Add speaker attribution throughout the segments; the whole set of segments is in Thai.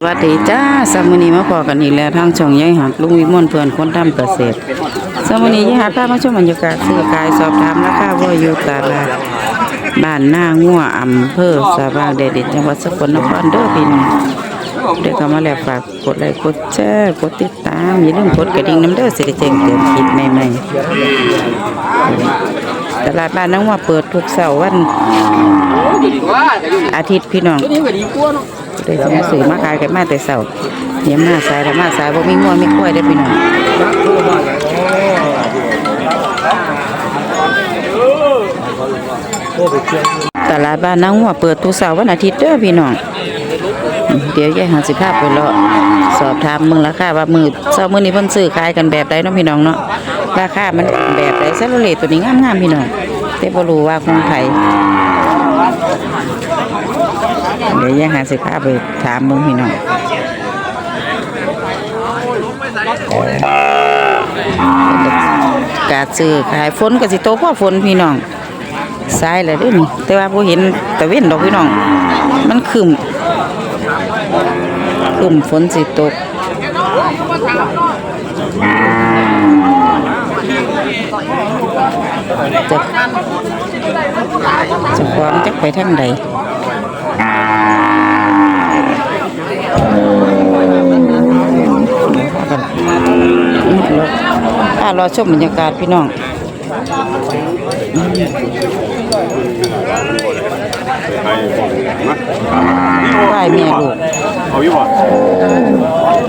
Speaker 1: สวัสดีจ้าสามอนีมาพอกันอีกแล้วทางช่องยายหักลุงวิมลเพื่อนคนทำเกษตรสามอนียายหักพามาชมบรรยากาศซื้อขายสอบถามราคาวัวอยู่ตลาดบ้านหน้างัวอำเภอสาบางเดชจังหวัดสกลนครเด้อพี่น้องเดี๋ยวเขามาแล้วฝากกดไลค์กดแชร์กดติดตามอย่าลืมกดกระดิ่งน้ำเด้อสิได้แจ้งเตือนคลิปใหม่ๆตลาดบ้านน้างัวเปิดทุกเสาร์วันอาทิตย์พี่น้อง ได้สิมาซื้อมาขายกันมาแต่เช้าเยี่ยมมาสายแล้วมาสายบ่มีงัวมีกล้วยได้พี่น้องตลาดบ้านนางงัวเปิดทุกเสาร์วันอาทิตย์เด้อพี่น้องเดี๋ยวยายหาสิภาพไปเลาะสอบถามมึงราคาว่ามือเช้ามื้อนี้เพิ่นซื้อขายกันแบบใดเนาะพี่น้องเนาะราคามันแบบใดซะเลตัวนี้งามๆพี่น้องแต่บ่รู้ว่าของไผ เดี๋ยวยังหาสิพาไปถามมึงพี่น้องกาซื้อขายฝนก็สิโตกว่าฝนพี่น้องสายแล้วด้อนี่แต่ว่าบ่เห็นตะเว้นดอกพี่น้อง มันคึมครึมฝนสิตกจะจะความจักไปทางใด อ่ารอชมบรรยากาศพี่น้องได้เมียลูก
Speaker 2: เอาอยู่บ่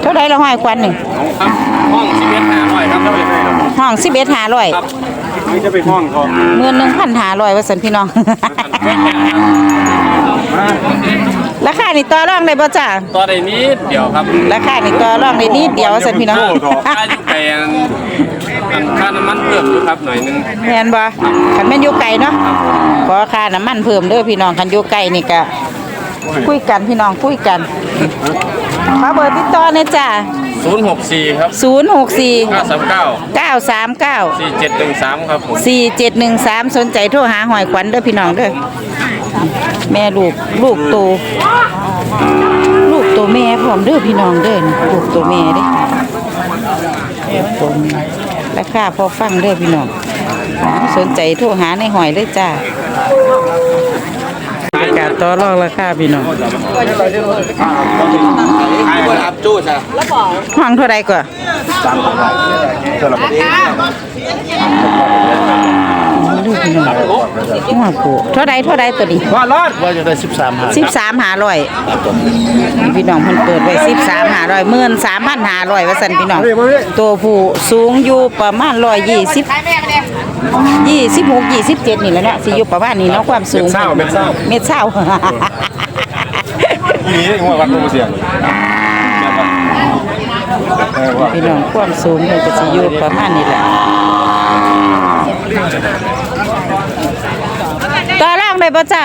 Speaker 1: เท่าไรละห้อยควันหนึ่ง
Speaker 2: ห้องสิบเอ็ดหาร้อยครับถ้าไปให้ครับ
Speaker 1: ห้องสิบเอ็ดหาร้อย
Speaker 2: ครับไม่จะไปห้องเขา
Speaker 1: เมื่อหนึ่งพันหาร้อยว่าสันพี่น้อง ราคานี่ต่อรองได้บ่จ้า
Speaker 2: ตัวใดนิดเดียวครับ
Speaker 1: ราคานี่ต่อรองได้นิดเดียวว่าสันพี่น้อง
Speaker 2: ค่าอยู่ไกลอันอันค่าน้ำมันเพิ่มอยู่ครับหน่อยหนึง
Speaker 1: แม่นบ่คันแม่นอยู่ไกลเนาะขอค่าน้ำมันเพิ่มเด้อพี่น้องคันอยู่ไกลนี่ก็คุยกันพี่น้องคุยกันมาเบอร์ติดต่อเนี่ยจ้า
Speaker 2: ศูนย์หกสี่ครับ
Speaker 1: 064
Speaker 2: เก้าสามเก้า
Speaker 1: 939
Speaker 2: สี่เจ็ดหนึ่งสามครับผม
Speaker 1: 4713 สนใจโทรหาหอยขวัญเด้อพี่น้องเด้อ แม่ลูกลูกโต ลูกโตแม่พร้อมเด้อพี่น้องเด้อนี่ลูกโตแม่เด้ลูกโตแม่ราคาพอฟังเด้อพี่น้องสนใจโทรหาในหอยเลยจ้าประกาศต่อรองราคาพี่น้อง
Speaker 2: ขายบนอับจู้จ้ะ
Speaker 1: ห้องเท่าใดก่อนลูกพี่น้อง หัวผูเท่าใดเท่าใดตัวนี้
Speaker 2: ว่ารอดว่าจะได้สิบสามหา
Speaker 1: สิบสามหาร้อยพี่น้องเพิ่นเปิดไว้สิบสามหาร้อยหมื่นสามพันหาร้อยว่าสันพี่น้อง ตัวผู้สูงอยู่ประมาณร้อยยี่สิบยี่สิบหกยี่สิบเจ็ดนี่แหละเนาะสิอยู่ประมาณนี้เนาะความสูง
Speaker 2: เศร้าเป็นเศร้า
Speaker 1: เม็ดเศร้า
Speaker 2: มีหัววัดตัวเสียง
Speaker 1: พี่น้องความสูงเพิ่นก็สิอยู่ประมาณนี้แหละต่อรองได้ บ่จ้า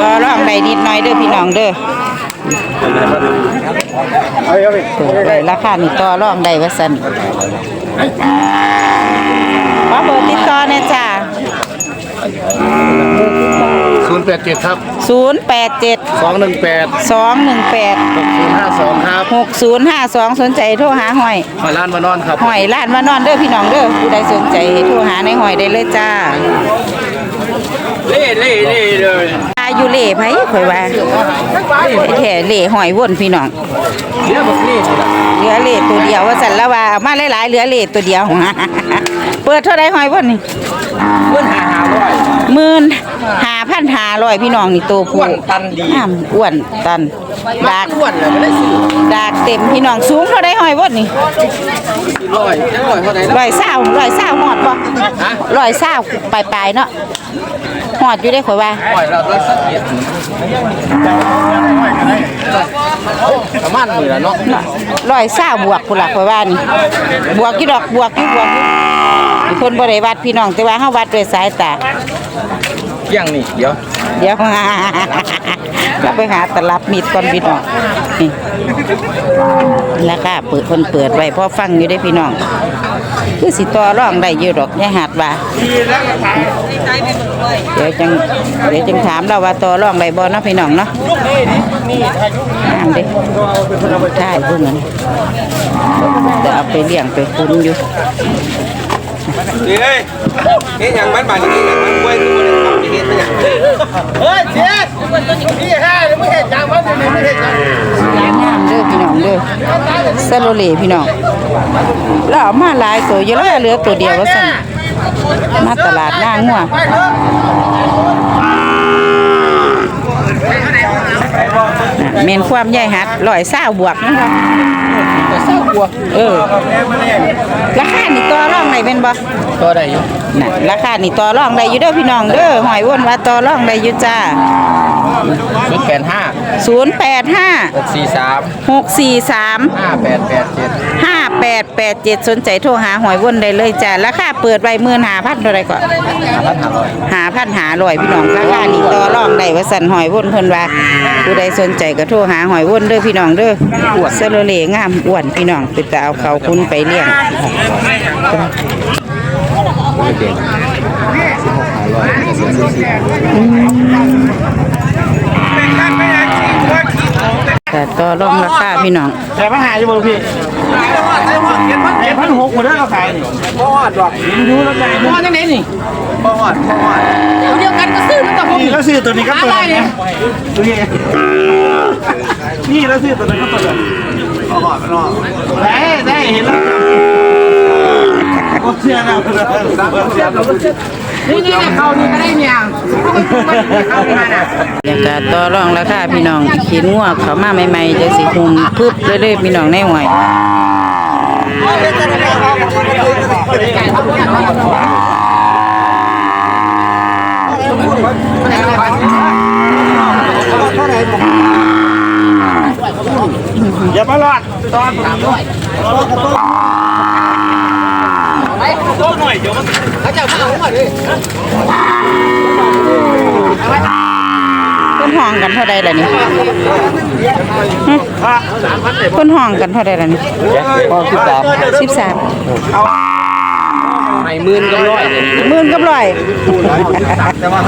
Speaker 1: ต่อรองได้นิดหน่อยเด้อพี่น้องเด้อ
Speaker 2: เอาเอาไป
Speaker 1: เปิดไว้ราคานี่ต่อรองได้ว่าซั่นขอเบอร์ติดต่อแน่จ้า
Speaker 2: ศูนย์แปดเจ็ดครับ
Speaker 1: 087
Speaker 2: สองหนึ่งแปด
Speaker 1: 218
Speaker 2: ศูนย์ห้าสองครับ
Speaker 1: 6052 สนใจโทรหาหอย
Speaker 2: หอยล้านมานอนครับ
Speaker 1: หอยล้านมานอนเด้อพี่น้องเด้อผู้ใดสนใจให้โทรหาในหอยได้เลยจ้า
Speaker 2: เล่เล่เล่เลย
Speaker 1: อายุเล่ไผข่อยว่าไอ้แท้เล่หอยวนพี่น้อง
Speaker 2: เดี๋ยวบอกนี่
Speaker 1: เหลือเล่ตัวเดียวว่าซั่นแล้วว่าเอามาหลายๆเหลือเล่ตัวเดียวเปิดเท่าใดหอยวนนี่
Speaker 2: เพื่อนหาหาร้อย
Speaker 1: หมื่นห้าพันห้าร้อยพี่น้องนี่ตัวผู้
Speaker 2: อ้วนตันดี
Speaker 1: อ้ามอ้วนตันดาก
Speaker 2: อ้วนเลยไม่ได้สิ
Speaker 1: ดากเต็มพี่น้องสูงเท่าใดหอยวนนี่
Speaker 2: ร้อยร้อยเท่าไหร่
Speaker 1: ร้อยเศร้าร้อยเศร้าหอดบ่ร้อยเศร้าปลายๆเนาะ หอดอยู่ได้ข่อยว่า
Speaker 2: ร้อยเราเราสักเกียรติประมาณนี้แหละเนาะ
Speaker 1: ร้อยเศร้าบวกพุ่นล่ะข่อยว่านี่บวกอยู่ดอกบวกอยู่บวกอยู่มีคนบ่ได้วัดพี่น้องแต่ว่าเฮาวัดด้วยสายตา
Speaker 2: เที่ยงนี่เดี๋ยว
Speaker 1: เดี๋ยวเราไปหาตลับมีดก่อนพี่น้องนี่ราคาเปิดคนเปิดไว้พอฟังอยู่ได้พี่น้อง คือสิต่อรองได้อยู่ดอกยายหัดว่าเดี๋ยวจังเดี๋ยวจังถามเราว่าต่อรองได้บ่เนาะพี่น้องเนาะงามเด้ใช่พวกนั้นจะเอาไปเลี้ยงไปคุ้นอยู่
Speaker 2: นี่เฮ้ยนี่ยังมันบาดนี่ยังมันกล้วยตัวนึ งครับนี่เห็นมั้ยเฮ้ยเสียพี่ห้าไม่เห็นจังมันไม่เห็นจัง
Speaker 1: งามเด้อพี่น้องเด้อซโลเลพี่น้องแล้วเอามาหลายตัวอยู่แล้วเหลือตัวเดียวว่าซั่นมาตลาดหน้างัวน่ะแม่นความใหญ่หัดร้อยเศร้าบวกนะครับเศร้าบวก เออราคานี่ต่อรองได้เป็นบ่
Speaker 2: ตัวได้อยู่
Speaker 1: น่ะราคานี่ต่อรองได้อยู่เด้อพี่น้องเด้อหอยวนว่าต่อรองได้อยู่จ้า
Speaker 2: ชุดแปดห้า
Speaker 1: 085
Speaker 2: หกสี่สาม
Speaker 1: 643
Speaker 2: ห้าแปดแปดเจ็ด
Speaker 1: ห้าแปดแปดเจ็ดสนใจโทรหาหอยวนได้เลยจ้ะราคาเปิดไว้หมื่นหาพันเท่าไรก่อน
Speaker 2: พันห้าร้อย
Speaker 1: หาพันหาลอยพี่น้องราคานี่ต่อรองได้ว่าสันหอยวนเพิ่นว่าผู้ใดสนใจก็โทรหาหอยวนเด้อพี่น้องเด้ออ้วนเซโลเลงามอ้วนพี่น้องไปตาเอาเขาคุณไปเลี้ยง แต่ต่อรองราคาพี่น้อง
Speaker 3: แต่ปัญหาอยู่บ่พี่แต่พันหกหมดแล้วเราขายนี่
Speaker 2: พ่อหอดดอก
Speaker 3: ดูแล้วไง
Speaker 2: พ่อจังไหนนี่พ่อหอดพ่อหอด
Speaker 3: นี่แล้วซื้อตัวนี้ก็ตัวนี้ดูนี่นี่แล้วซื้อตัวนี้ก็ตัวนี้
Speaker 2: พ่อหอดพ่อหอด
Speaker 3: ได้ได้เห็นแล้ว ก็เชื่อแล้ว
Speaker 2: นี่นี่เขานี่ก็ได้เนี่ยเขามาน่ะ
Speaker 1: แล้วก็ต่อรองราคาพี่น้องขีนงัวเขามาใหม่ๆจะสิหุมพึบเรื่อยๆพี่น้องในหวย
Speaker 3: อย่ามาหลอดตอนตัวหน่ อยเดี๋ยวมัน
Speaker 1: เพิ่นห้องกันเท่าใดล่ะนี่ฮะเพิ่นห้องกันเท่าใดล่ะนี่
Speaker 2: พ่อคิดตาม
Speaker 1: สิบสาม
Speaker 2: ให้หมื่นก็ร้อยเลย
Speaker 1: หมื่นกับร้อย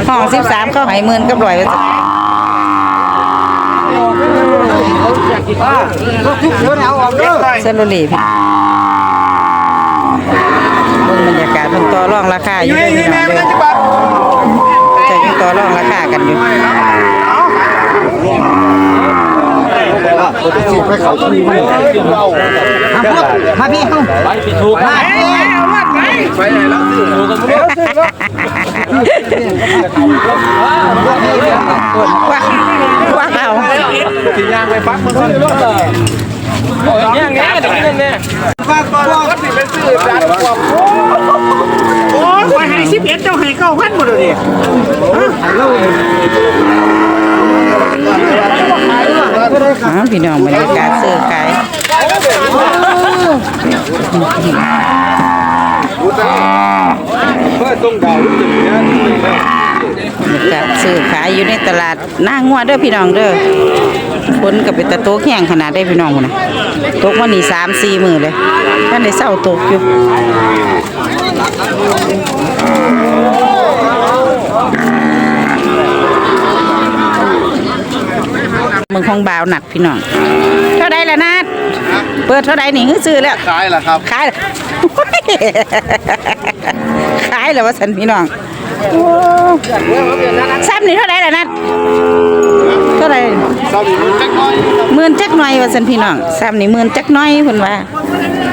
Speaker 1: ห้องสิบสามเขาให้หมื่นกับร้อยว่าซะเซโลลีพี่เบรรยากาศเพิ่นต่อรองราคาอยู่เด้อพี่น้องเด้อจะยังต่อรองราคากันอยู่
Speaker 3: มาพี่เข้าไปถูกมา
Speaker 2: ไปไหนแล้วซื้อกันไม่ได้
Speaker 1: ว่าว่าเอา
Speaker 2: สิยางไปฟักมันก็เลยโอ้ยย่างเงี้ยเดี๋ยวนี้เนี่ยฟักก่อนก็สิไปซื้อร้านกว่า
Speaker 3: โอ้ยไปให้สิบเอ็ดเจ้าให้เก้า พี่น้
Speaker 1: องบรรยากาศซื้อขาย
Speaker 2: เพื่อต้องดาวรู้สึกเนี่ย
Speaker 1: บรรยากาศซื้อขายอยู่ในตลาดหน้างัวเด้อพี่น้องเด้อคนก็เป็นตะโตกแห้งขนาดได้พี่น้องพุ่นน่ะตกวันนี้สามสี่มือเลยท่านได้เศร้าตกอยู่ มึงของบ่าวหนักพี่น้อง เท่าใดล่ะนัดเปิดเท่าใดนี่คือซื้อแล้ว
Speaker 2: ขายล่ะครับ
Speaker 1: ขายขายแล้วว่าสันพี่น้องโอ้ซ้ำนี่เท่าไหร่ล่ะนัดเท่าไหร่
Speaker 2: สามีมันจักน้อย
Speaker 1: หมื่นจักหน่อยว่าสันพี่น้องซ้ำนี่หมื่นจักหน่อยเพิ่นว่า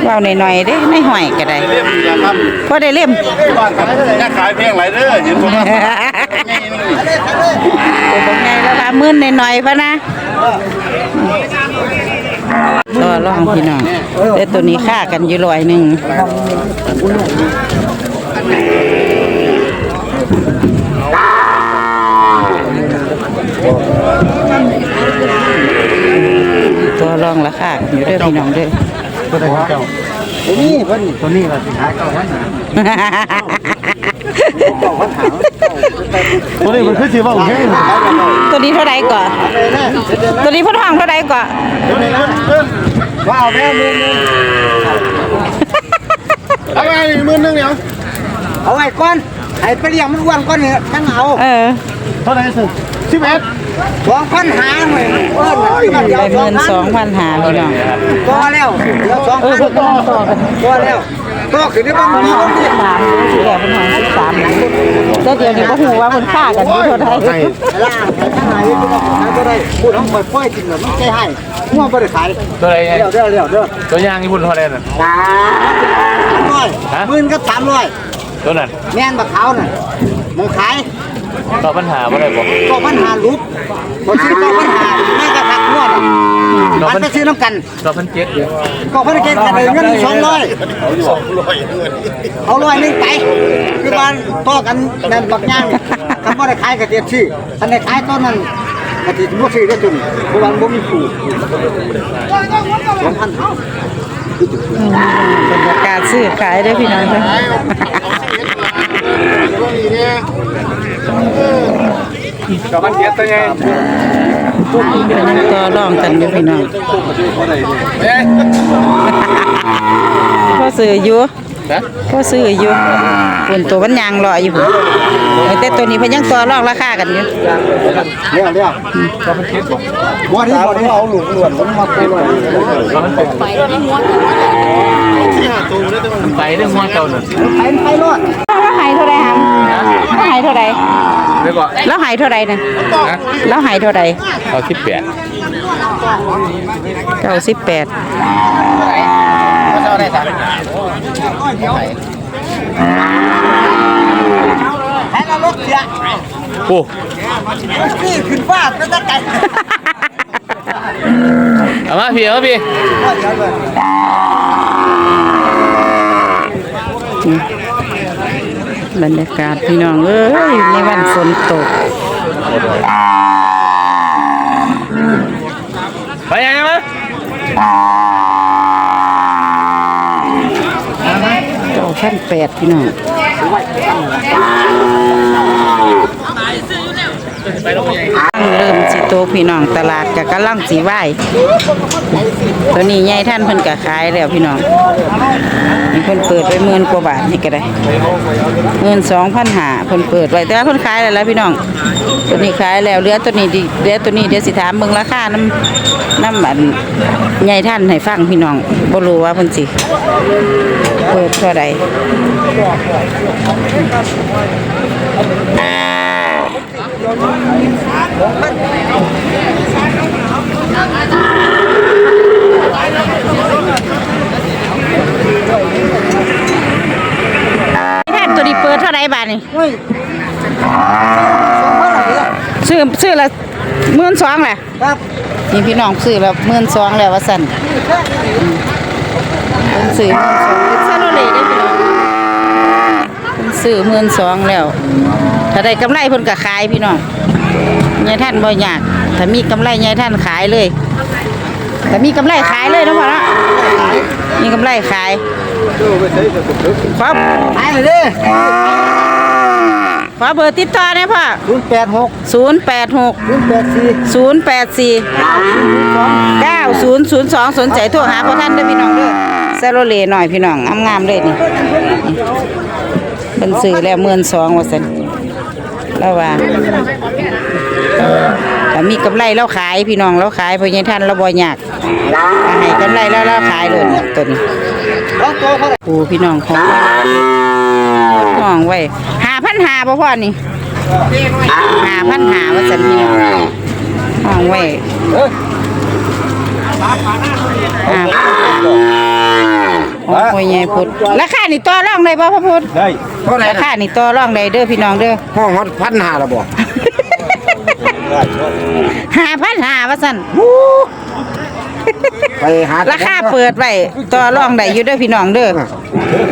Speaker 1: เว้าหน่อยๆเด้ไม่ห่อยก็ได้
Speaker 2: เรียบดีนะครับ
Speaker 1: พอได้เล่ม
Speaker 2: บ้านกันจะขายเพียงไรเด้อเห็นบ่ครับ
Speaker 1: ตัวบักใหญ่แล้วว่าหมื่นหน่อยๆพะนะ ต่อรองพี่น้องแต่ตัวนี้ค่ากันอยู่ร้อยหนึ่งตัวรองราคาอยู่ด้อพี่น้องด้อ
Speaker 3: ตัวนี้เพิ่นตัวนี้ว่าสิขายเก้าพัน
Speaker 4: ตัวนี้มันคือสิว่าโอเค
Speaker 1: ตัวนี้เท่าไหร่ก่อนตัวนี้เพ่นห้องเท่าไหร่ก่อน
Speaker 4: ตัวนี้ขึ้นขึ้นว่าเอาแม่มือนึงเอาไปหมื่นนึงเนี่ย
Speaker 3: เอาไว้ก่อนให้ไปเลี้ยงมันอ้วนก่อนเนี่ยทั้งเอา
Speaker 1: เออ
Speaker 4: เท่าไหร่สิสิบเอ็ด
Speaker 3: สองพันหาหน่อยเอิ้นมันเดียว
Speaker 1: ได้เงินสองพันหาพี่น้อง
Speaker 3: พอแล้วเดี๋ยวสอง
Speaker 1: เอ
Speaker 3: พั
Speaker 1: อนเพิ่นต่อกัน
Speaker 3: พอแล้ว ต่อขึ้นได้บ้างมีคนที่
Speaker 1: สามสิแก่เป็นห้องสิบสามนะแต่เดี๋ยวนี้ก็หูว่ามันฆ่ากันอยู่เท่าไหร่
Speaker 3: ล่างทั้งหลายที่เราขายก็ได้พูดทั้งหมดค่อยจริงเหรอมันใจให้มั่วไม่ได้ขาย
Speaker 2: ตัวอะไรไง
Speaker 3: เดี๋ยวเดี๋ยวเดี๋ยวเดี๋ยว
Speaker 2: ตัวย่างญี่ปุ่นเท่าไหร่น่ะ
Speaker 3: สามร้อยหมื่นกับสามร้อย
Speaker 2: ตัวนั้น
Speaker 3: แม่นบักเขาน่ะมึงขาย
Speaker 2: ตอบปัญหาว่าอะไรบอก
Speaker 3: ก็ปัญหาลุกพอซื้อก็ปัญหาแม่ก็ทักนวดมันไปซื้อน้ำกัน
Speaker 2: ตอบพันเจ็ด
Speaker 3: ก็พันเกณฑ์กันเลยเงินสองร้อยเอาร้อยหนึงไปคือบ้านต่อกันนั่นบักย่างคำว่าได้ขายกระเทียมชื่ออันไหนขายต้นนั้นกระเทียมบ่ซื้อได้จุนเพราะว่าบ่มีผู้สองพัน
Speaker 1: บรรยากาศซื้อขายได้อพี่น้องเด้ อ
Speaker 2: ตอบพันเจ็ดตัวไง
Speaker 1: ก็ลองกันอยู่พี่น้องพ่อซื้ออยู่
Speaker 2: นะ
Speaker 1: พ่อซื้ออยู่เป็นตัวมันยางรออยู่พุ่นแต่ตัวนี้เพิ่นยังต่อรองราคากันอยู่
Speaker 3: เรียกเรียก
Speaker 2: ตอบพันเจ็ดบอก
Speaker 3: บ่ที่บ่ที่เอาหลุมล้วนมันมาคุยเลย
Speaker 2: ตอบพันเจ็ดไปเรื่องหัวเจ้าหนึ่ง
Speaker 3: ไปไปรถ
Speaker 1: แล้วหายเท่าใดหำแล้วหาย เท่าใด
Speaker 2: เรียกว่า
Speaker 1: แล้วหายเท่าใดน่ะแล้วหายเท่าใด
Speaker 2: เอาสิบแปด
Speaker 1: เก้าสิบแปด
Speaker 3: ให้เรารถเสีย
Speaker 2: โอ้
Speaker 3: นี่ขึ้นฟ้าเป็นตะไก่
Speaker 2: เอามาพี่เอามาพี่
Speaker 1: บรรยากาศพี่น้องเอ้ยในวันฝนตก
Speaker 2: ไปยังไงมา
Speaker 1: เก้าพันแปดพี่น้องเริ่มสิโตกพี่น้องตลาดก็กำลังสิไหว ตัวนี้ใหญ่ท่านเพิ่นก็ขายแล้วพี่น้องนี่เพิ่นเปิดไปหมื่นกว่าบาทนี่ก็ได้เงินสองพันหาเพิ่นเปิดไว้แต่ว่าเพิ่นขายแล้วล่ะพี่น้อง ตัวนี้ขายแล้วเหลือตัวนี้ดิเหลือตัวนี้เดี๋ยวสิถามเบิ่งราคาน้ำน้ำอันใหญ่ท่านให้ฟังพี่น้องบ่รู้ว่าเพิ่นสิเปิดเท่าใด บาทนี่ซื้อซื้อละหมื่นสองแหละ
Speaker 3: ครับ
Speaker 1: นี่พี่น้องซื้อละหมื่นสองแล้วว่าสั่นอืมเพิ่นซื้อหมื่นสองเป็นซาโลเลได้อพี่น้องเพิ่นซื้อหมื่นสองแล้ว ถ้าได้กำไรเพิ่นก็ขายพี่น้องยายท่านบ่ยากถ้ามีกำไรยายท่านขายเลยถ้ามีกำไรขายเลยนะพ่อเนาะมีกำไรขายครับ
Speaker 3: ขายเลยเด้
Speaker 1: ขอเบอร์ติดต่อได้พ่อ
Speaker 3: ศูนย์แปดหก
Speaker 1: ศูนย์แปดหก
Speaker 3: ศูนย์แปดสี่
Speaker 1: ศูนย์แปดสี่เก้าศูนย์ศูนย์สองสนใจโทรหาพ่อท่านได้อพี่น้องเด้อแซโรเลหน่อยพี่น้องงามๆเลยนี่เป็นสื่อแล้วเมื่นสองว่าสันแล้วว่าแต่มีกำไรเราขายพี่น้องเราขายเพราะยังท่านเราบ่ยากถ้าให้กำไรแล้วเราขายเลยตัวนี้
Speaker 3: ต้องโตเขา
Speaker 1: ปูพี่น้องของห้องไว้หา พันหาพ่อพ่อนี่หาพันหาว่าสันพี่น้องห้องไว้หาพันหาโอ้ยใหญ่พุดราคานี่ต่อรองได้ป่ะพ่อพุด
Speaker 4: ได้
Speaker 1: ราคานี่ต่อรองได้เด้อพี่น้องเด้อ
Speaker 3: ห้องฮอดพันหาละบ่
Speaker 1: หาพันหาว่าสัน
Speaker 3: ไปหา
Speaker 1: ราคาเปิดไว้ต่อรองได้อยู่เด้อพี่น้องเด้อ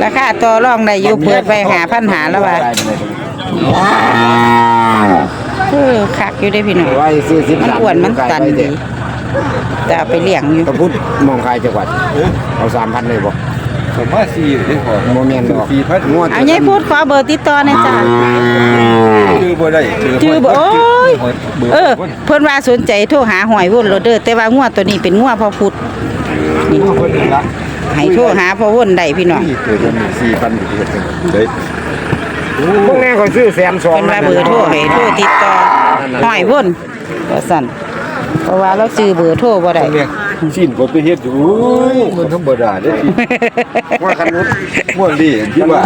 Speaker 1: ราคาต่อรองได้อยู่เปิดไว้หาพันหาแล้วว่าเออคักอยู่ได้อพี่น้อง
Speaker 3: ไว้ซื้อสิบ
Speaker 1: มันอ้วนมันตันดีแต่เอาไปเลี้ยงอยู่
Speaker 3: ตะพุดมองใครจังหวัดเอาสามพันเลยบ่
Speaker 5: ผมว่าสี่ได้พอโมเมนต์สี่พันงวด
Speaker 1: เอายายพูดขอเบอร์ติดต่อหน่อยจ้า
Speaker 5: ชื่อบ่ได้
Speaker 1: ชื่อบ่โอ้ยเออเพิ่นว่าสนใจโทรหาหอยวุ่นโรเดอร์แต่ว่างวดตัวนี้เป็นงวดพ่อพุธนี่ให้โทรหาพ่อวุ่นได้พี่น้อง
Speaker 5: เกิดมันสี่พันเฮ็ดจังได๋
Speaker 3: พวกแม่ก็ซื้อแสนสอง
Speaker 1: เพิ่นว่าเบอร์โทรให้โทรติดต่อหอยวุ่นว่าซั่นเพราะว่าเราซื้อเบอร์โทรบ่ได้
Speaker 5: เนี่ย สิ้นบ่ไปเฮ็ดอยู่มันธรรมดาเด้อว่าคันนู้นม่วนดีที่ว่า